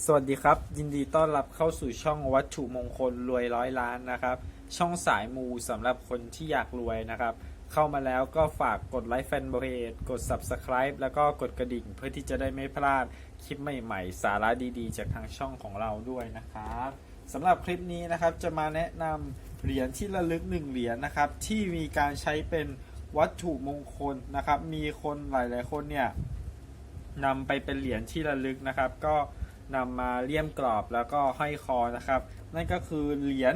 สวัสดีครับ ยินดีต้อนรับเข้าสู่ช่องวัตถุมงคลรวยร้อยล้านนะครับ ช่องสายมูสำหรับคนที่อยากรวยนะครับ เข้ามาแล้วก็ฝากกดไลค์แฟนเพจกด Subscribe แล้วก็กดกระดิ่งเพื่อที่จะได้ไม่พลาดคลิปใหม่ๆ สาระดีๆ จากทางช่องของเราด้วยนะครับสำหรับคลิปนี้นะครับจะมาแนะนำเหรียญที่ระลึกหนึ่งเหรียญนะครับ ที่มีการใช้เป็นวัตถุมงคลนะครับ มีคนหลายๆคนเนี่ยนำไปเป็นเหรียญที่ระลึกนะครับ ก็ นำมาเลี่ยมกรอบแล้วก็ห้อยคอนะครับ นั่นก็คือเหรียญ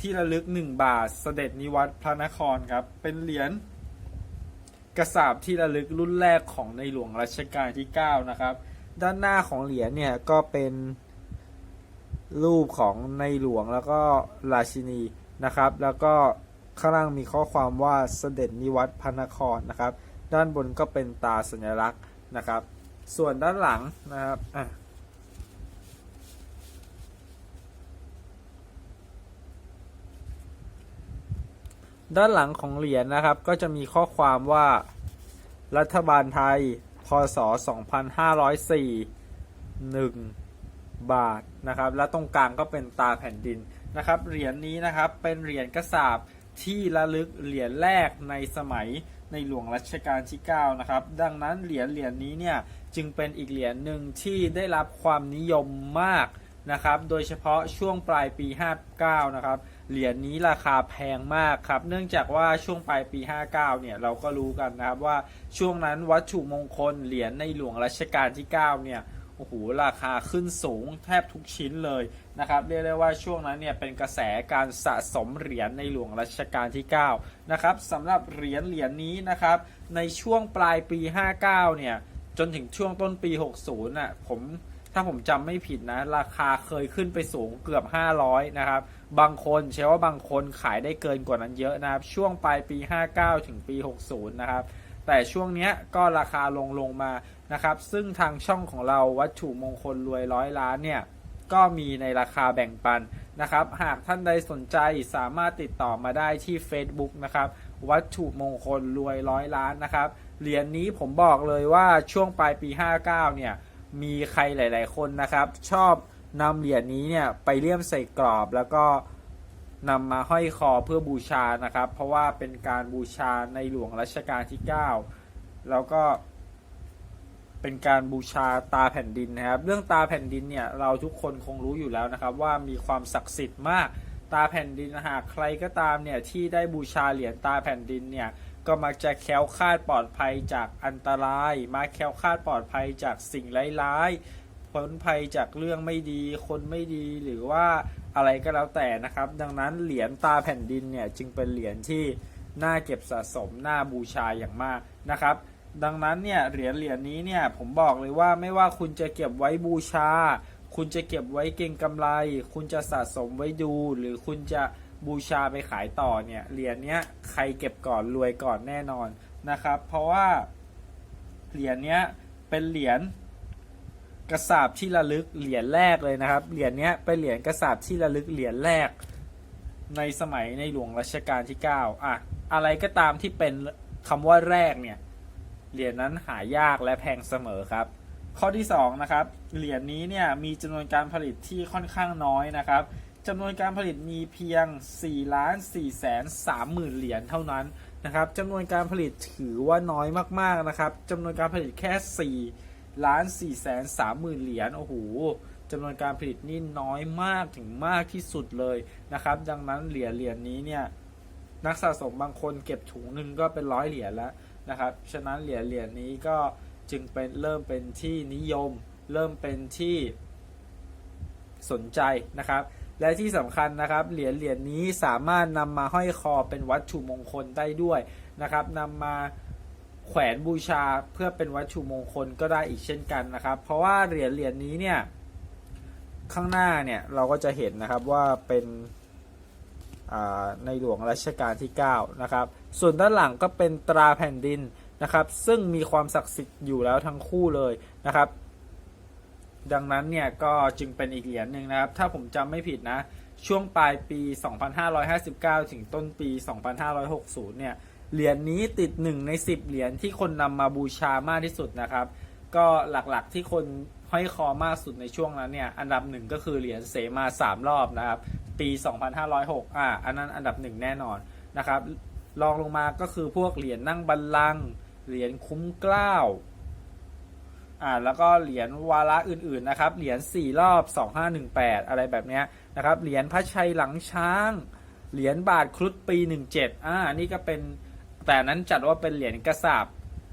ที่ระลึก 1 บาทเสด็จนิวัตรพระนครครับ เป็นเหรียญกระสาบที่ระลึกรุ่นแรกของในหลวงรัชกาลที่ 9 นะครับ ด้านหน้าของเหรียญเนี่ยก็เป็นรูปของในหลวงแล้วก็ราชินีนะครับ แล้วก็ข้างล่างมีข้อความว่าเสด็จนิวัตรพระนครนะครับ ด้านบนก็เป็นตาสัญลักษณ์นะครับ ส่วนด้านหลังนะครับอะ ด้านหลังของเหรียญนะครับ ก็จะมีข้อความว่ารัฐบาลไทย พศ 2504 1 บาทนะครับ และตรงกลางก็เป็นตาแผ่นดินนะครับ เหรียญนี้นะครับเป็นเหรียญกระสาบที่ระลึกเหรียญแรกในสมัยในหลวงรัชกาลที่ 9 นะครับ ดังนั้นเหรียญเหรียญนี้เนี่ยจึงเป็นอีกเหรียญหนึ่งที่ได้รับความนิยมมาก นะครับ โดยเฉพาะช่วงปลายปี 59 นะครับ เหรียญนี้ราคาแพงมากครับ เนื่องจากว่าช่วงปลายปี 59 เนี่ย เราก็รู้กันนะครับว่าช่วงนั้นวัตถุมงคลเหรียญในหลวงรัชกาลที่ 9 เนี่ย โอ้โห ราคาขึ้นสูงแทบทุกชิ้นเลยนะครับ เรียกได้ว่าช่วงนั้นเนี่ยเป็นกระแสการสะสมเหรียญในหลวงรัชกาลที่ 9 นะครับสำหรับเหรียญเหรียญนี้นะครับ ในช่วงปลายปี 59 เนี่ย จนถึงช่วงต้นปี 60 น่ะ ผม ถ้าผมจำไม่ผิดนะ ราคาเคยขึ้นไปสูงเกือบ 500 นะครับ บางคนเชื่อว่าบางคนขายได้เกินกว่านั้นเยอะนะครับ ช่วงปลายปี 59 ถึงปี 60 นะครับ แต่ช่วงนี้ก็ราคาลงลงมานะครับ ซึ่งทางช่องของเราวัตถุมงคลรวยร้อยล้านเนี่ย ก็มีในราคาแบ่งปันนะครับ หากท่านใดสนใจสามารถติดต่อมาได้ที่ Facebook นะครับ วัตถุมงคลรวยร้อยล้านนะครับ เหรียญนี้ผมบอกเลยว่าช่วงปลายปี 59 เนี่ย มีใครหลาย ๆ คนนะครับ ชอบนำเหรียญนี้เนี่ยไปเลี่ยมใส่กรอบแล้วก็นำมาห้อยคอเพื่อบูชานะครับ เพราะว่าเป็นการบูชาในหลวงรัชกาลที่ 9 แล้วก็ เป็นการบูชาตาแผ่นดินนะครับ เรื่องตาแผ่นดินเนี่ยเราทุกคนคงรู้อยู่แล้วนะครับ ว่ามีความศักดิ์สิทธิ์มากตาแผ่นดินหากใครก็ตามเนี่ยที่ได้บูชาเหรียญตาแผ่นดินเนี่ย ก็มักจะแคล้วคลาดปลอดภัยจากอันตรายมาแคล้วคลาดปลอดภัยจากสิ่งร้ายๆพ้นภัยจากเรื่องไม่ดี คนไม่ดีหรือว่าอะไรก็แล้วแต่นะครับ ดังนั้นเหรียญตาแผ่นดินเนี่ยจึงเป็นเหรียญที่น่าเก็บสะสมน่าบูชาอย่างมากนะครับ ดังนั้นเนี่ยเหรียญเหรียญนี้เนี่ยผมบอกเลยว่าไม่ว่าคุณจะเก็บไว้บูชา คุณจะเก็บไว้เก็งกำไร คุณจะสะสมไว้ดู หรือคุณจะ บูชาไปขายต่อเนี่ยเหรียญเนี้ยใครเก็บก่อนรวยก่อนแน่นอนนะครับ เพราะว่าเหรียญเนี้ยเป็นเหรียญกระสาบที่ระลึกเหรียญแรกเลยนะครับเหรียญเนี้ยเป็นเหรียญกระสาบที่ระลึกเหรียญแรก ในสมัยในหลวงรัชกาลที่ 9 อะ อะไรก็ตามที่เป็นคำว่าแรกเนี่ยเหรียญนั้นหายากและแพงเสมอครับ ข้อที่2นะครับเหรียญนี้เนี่ยมีจำนวนการผลิตที่ค่อนข้างน้อยนะครับ จำนวนการผลิตมีเพียง 4 ล้าน4แสน3หมื่นเหรียญเท่านั้นนะครับจำนวนการผลิตถือว่าน้อยมากๆนะครับจำนวนการผลิตแค่ 4 ล้าน4แสน3หมื่นเหรียญโอ้โหจำนวนการผลิตนี่น้อยมากถึงมากที่สุดเลยนะครับ ดังนั้นเหรียญเหรียญนี้เนี่ยนักสะสมบางคนเก็บถุงหนึ่งก็เป็นร้อยเหรียญแล้วนะครับฉะนั้นเหรียญเหรียญนี้ก็จึงเป็นเริ่มเป็นที่นิยม เริ่มเป็นที่สนใจนะครับ และที่สำคัญนะครับเหรียญเหรียญนี้สามารถนำมาห้อยคอเป็นวัตถุมงคลได้ด้วยนะครับนำมาแขวนบูชาเพื่อเป็นวัตถุมงคลก็ได้อีกเช่นกันนะครับ เพราะว่าเหรียญเหรียญนี้เนี่ยข้างหน้าเนี่ยเราก็จะเห็นนะครับว่าเป็นในหลวงรัชกาลที่9นะครับส่วนด้านหลังก็เป็นตราแผ่นดินนะครับ ซึ่งมีความศักดิ์สิทธิ์อยู่แล้วทั้งคู่เลยนะครับ ดังนั้นเนี่ยก็จึงเป็นอีกเหรียญหนึ่งนะครับ ถ้าผมจำไม่ผิดนะ ช่วงปลายปี 2559 ถึงต้นปี 2560 เนี่ย เหรียญนี้ติด 1 ใน 10 เหรียญที่คนนำมาบูชามากที่สุดนะครับ ก็หลักๆที่คนห้อยคอมากสุดในช่วงนั้นเนี่ย อันดับหนึ่งก็คือเหรียญเสมาสามรอบนะครับ ปี 2506 อ่า อันนั้นอันดับหนึ่งแน่นอนนะครับ รองลงมาก็คือพวกเหรียญนั่งบัลลังก์ เหรียญคุ้มเกล้า อ่าแล้วก็เหรียญวาระอื่นๆนะครับเหรียญ4รอบ 2518 อะไรแบบเนี้ยนะครับเหรียญพระชัยหลังช้าง เหรียญบาทครุฑปี 17อ่านี่ก็เป็นแต่นั้นจัดว่าเป็นเหรียญกระสาบ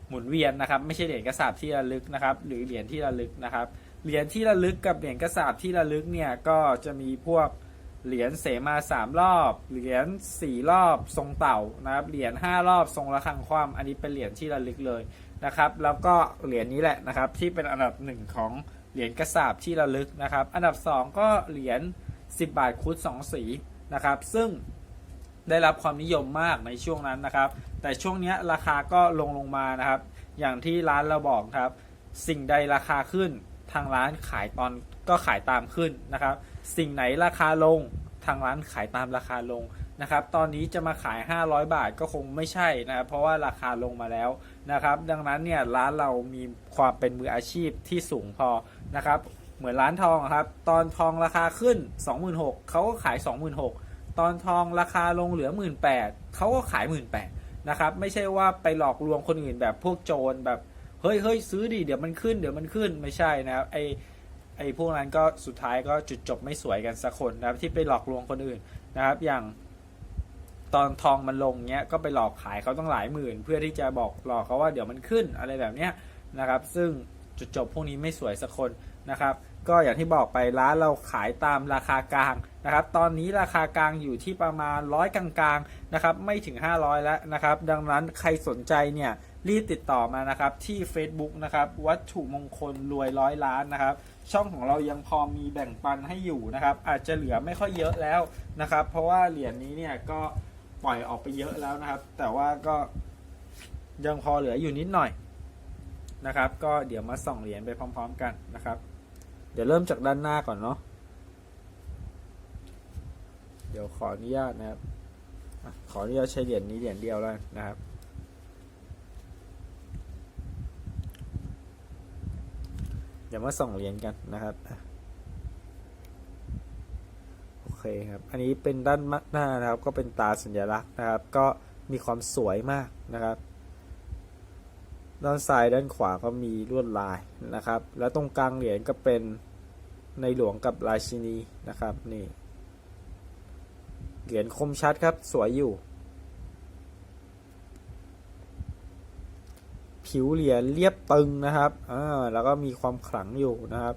หมุนเวียนนะครับไม่ใช่เหรียญกระสาบที่ระลึกนะครับหรือเหรียญที่ระลึกนะครับเหรียญที่ระลึกกับเหรียญกระสาบที่ระลึกเนี่ยก็จะมีพวก เหรียญเสมาสามรอบ เหรียญสี่รอบทรงเต่านะครับ เหรียญห้ารอบทรงระฆังคว่ำอันนี้เป็นเหรียญที่ระลึกเลยนะครับ แล้วก็เหรียญนี้แหละนะครับ ที่เป็นอันดับหนึ่งของเหรียญกระสาบที่ระลึกนะครับ อันดับสองก็เหรียญ10 บาทคุดสองสีนะครับ ซึ่งได้รับความนิยมมากในช่วงนั้นนะครับ แต่ช่วงนี้ราคาก็ลงลงมานะครับ อย่างที่ร้านเราบอกครับ สิ่งใดราคาขึ้น ทางร้านขายตอนก็ขายตามขึ้นนะครับ สิ่งไหนราคาลงทางร้านขายตามราคาลงนะครับ ตอนนี้จะมาขาย 500 บาทก็คงไม่ใช่นะครับ เพราะว่าราคาลงมาแล้วนะครับ ดังนั้นเนี่ยร้านเรามีความเป็นมืออาชีพที่สูงพอนะครับ เหมือนร้านทองครับ ตอนทองราคาขึ้น 26,000เขาก็ขาย 26,000 ตอนทองราคาลงเหลือ 18,000เขาก็ขาย 18,000นะครับ ไม่ใช่ว่าไปหลอกลวงคนอื่นแบบพวกโจรแบบ เฮ้ยเฮ้ยซื้อดิเดี๋ยวมันขึ้นเดี๋ยวมันขึ้นไม่ใช่นะครับไอไอพวกนั้นก็สุดท้ายก็จุดจบไม่สวยกันสักคนนะครับที่ไปหลอกลวงคนอื่นนะครับ อย่างตอนทองมันลงเนี้ยก็ไปหลอกขายเขาต้องหลายหมื่น เพื่อที่จะบอกหลอกเขาว่าเดี๋ยวมันขึ้นอะไรแบบเนี้ยนะครับ ซึ่งจุดจบพวกนี้ไม่สวยสักคนนะครับ ก็อย่างที่บอกไปร้านเราขายตามราคากลางนะครับ ตอนนี้ราคากลางอยู่ที่ประมาณร้อยกลางๆนะครับ ไม่ถึง 500 แล้วนะครับ ดังนั้นใครสนใจเนี่ย รีบติดต่อมานะครับที่ Facebook นะครับวัตถุมงคลรวยร้อยล้านนะครับ ช่องของเรายังพอมีแบ่งปันให้อยู่นะครับ อาจจะเหลือไม่ค่อยเยอะแล้วนะครับ เพราะว่าเหรียญนี้เนี่ยก็ปล่อยออกไปเยอะแล้วนะครับ แต่ว่าก็ยังพอเหลืออยู่นิดหน่อยนะครับ ก็เดี๋ยวมาส่องเหรียญไปพร้อม ๆ กันนะครับ เดี๋ยวเริ่มจากด้านหน้าก่อนเนาะเดี๋ยวขออนุญาตนะครับอขออนุญาตใช้เหรียญนี้เหรียญเดียวแล้วนะครับ เดี๋ยวมาส่องเหรียญกันนะครับโอเคครับ อันนี้เป็นด้านหน้านะครับ ก็เป็นตาสัญลักษณ์นะครับ ก็มีความสวยมากนะครับ ด้านซ้ายด้านขวาก็มีลวดลายนะครับ แล้วตรงกลางเหรียญก็เป็นในหลวงกับราชินีนะครับนี่เหรียญคมชัดครับสวยอยู่ ผิวเหรียญเรียบตึงนะครับอ่าแล้วก็มีความขลังอยู่นะครับ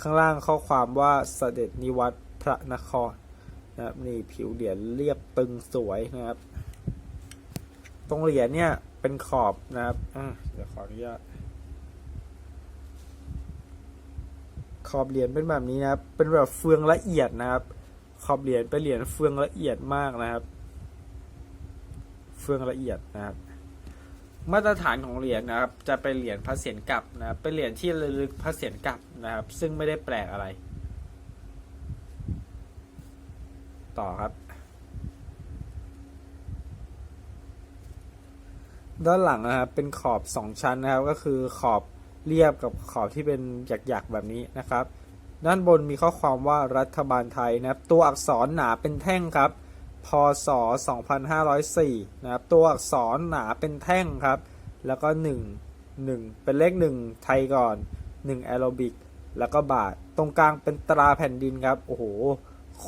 ข้างล่างข้อความว่าเสด็จนิวัตพระนครนะครับนี่ผิวเหรียญเรียบตึงสวยนะครับ ตรงเหรียญเนี่ยเป็นขอบนะครับอ่าเดี๋ยวขออนุญาตขอบเหรียญเป็นแบบนี้นะครับ เป็นแบบเฟืองละเอียดนะครับ ขอบเหรียญเป็นเหรียญเฟืองละเอียดมากนะครับ เฟืองละเอียดนะครับ มาตรฐานของเหรียญนะครับ จะเป็นเหรียญพระเศียรกลับนะครับเป็นเหรียญที่ระลึกพระเศียรกลับนะครับ ซึ่งไม่ได้แปลกอะไร ต่อครับ ด้านหลังนะครับเป็นขอบสองชั้นนะครับ ก็คือขอบเรียบกับขอบที่เป็นหยักๆแบบนี้นะครับ ด้านบนมีข้อความว่ารัฐบาลไทยนะครับ ตัวอักษรหนาเป็นแท่งครับ พศ 2504 นะครับ ตัวอักษรหนาเป็นแท่งครับ แล้วก็ 1 1 เป็นเลข 1 ไทยก่อน 1 แอโรบิก แล้วก็บาท ตรงกลางเป็นตราแผ่นดินครับ โอ้โห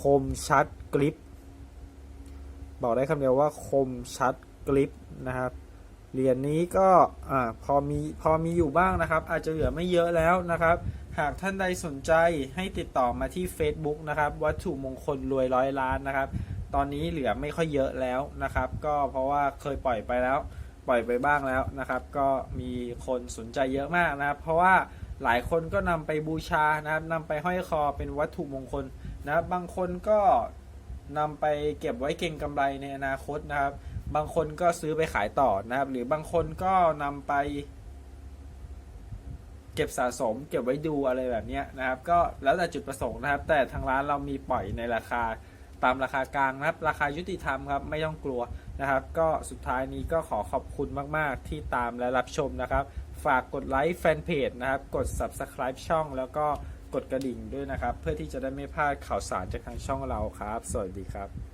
คมชัดกริป บอกได้คำเดียวว่าคมชัดกริปนะครับ เหรียญนี้ก็อ่าพอมีพอมีอยู่บ้างนะครับ อาจจะเหลือไม่เยอะแล้วนะครับ หากท่านใดสนใจให้ติดต่อมาที่ Facebook นะครับ วัตถุมงคลรวยร้อยล้านนะครับ ตอนนี้เหลือไม่ค่อยเยอะแล้วนะครับ ก็เพราะว่าเคยปล่อยไปแล้ว ปล่อยไปบ้างแล้วนะครับ ก็มีคนสนใจเยอะมากนะครับ เพราะว่าหลายคนก็นำไปบูชานะครับนำไปห้อยคอเป็นวัตถุมงคลนะครับ บางคนก็นำไปเก็บไว้เก็งกำไรในอนาคตนะครับ บางคนก็ซื้อไปขายต่อนะครับ หรือบางคนก็นำไป เก็บสะสม เก็บไว้ดูอะไรแบบนี้นะครับ ก็แล้วแต่จุดประสงค์นะครับ แต่ทางร้านเรามีปล่อยในราคา ตามราคากลางนะครับ ราคายุติธรรมครับไม่ต้องกลัวนะครับ ก็สุดท้ายนี้ก็ขอขอบคุณมาก ๆ ที่ตามและรับชมนะครับ ฝากกดไลค์แฟนเพจนะครับ กด Subscribe ช่องแล้วก็กดกระดิ่งด้วยนะครับ เพื่อที่จะได้ไม่พลาดข่าวสารจากทางช่องเราครับ สวัสดีครับ